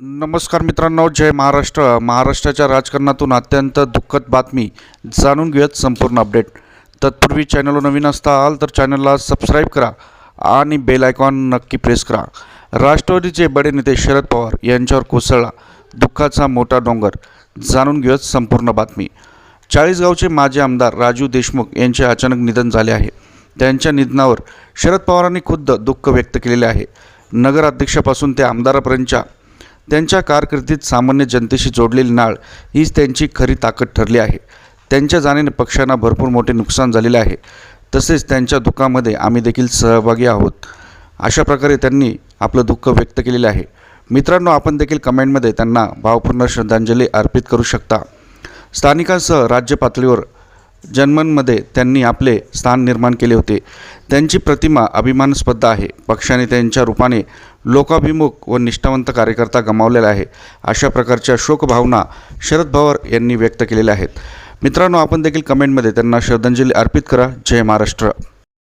नमस्कार मित्रांनो जय महाराष्ट्र. महाराष्ट्राच्या राजकारणातून अत्यंत दुःखद बातमी जाणून घेऊयात संपूर्ण अपडेट. तत्पूर्वी चॅनलवर नवीन असताल तर चॅनलला सबस्क्राईब करा आणि बेल आयकॉन नक्की प्रेस करा. राष्ट्रवादीचे बडे नेते शरद पवार यांच्यावर कोसळला दुःखाचा मोठा डोंगर. जाणून घेऊयात संपूर्ण बातमी. चाळीसगावचे माजी आमदार राजू देशमुख यांचे अचानक निधन झाले आहे. त्यांच्या निधनावर शरद पवारांनी खुद्द दुःख व्यक्त केलेले आहे. नगराध्यक्षापासून ते आमदारापर्यंतच्या त्यांच्या कारकिर्दीत सामान्य जनतेशी जोडलेली नाळ हीच त्यांची खरी ताकद ठरली आहे. त्यांच्या जाण्याने पक्षांना भरपूर मोठे नुकसान झालेले आहे. तसेच त्यांच्या दुःखामध्ये आम्ही देखील सहभागी आहोत. अशा प्रकारे त्यांनी आपलं दुःख व्यक्त केलेले आहे. मित्रांनो आपण देखील कमेंटमध्ये त्यांना भावपूर्ण श्रद्धांजली अर्पित करू शकता. स्थानिकांसह राज्य पातळीवर जन्मांमध्ये त्यांनी आपले स्थान निर्माण केले होते. त्यांची प्रतिमा अभिमानास्पद आहे. पक्षाने त्यांच्या रूपाने लोकाभिमुख व निष्ठावंत कार्यकर्ता गमावलेला आहे. अशा प्रकारच्या शोकभावना शरद पवार यांनी व्यक्त केलेल्या आहेत. मित्रांनो आपण देखील कमेंटमध्ये त्यांना श्रद्धांजली अर्पित करा. जय महाराष्ट्र.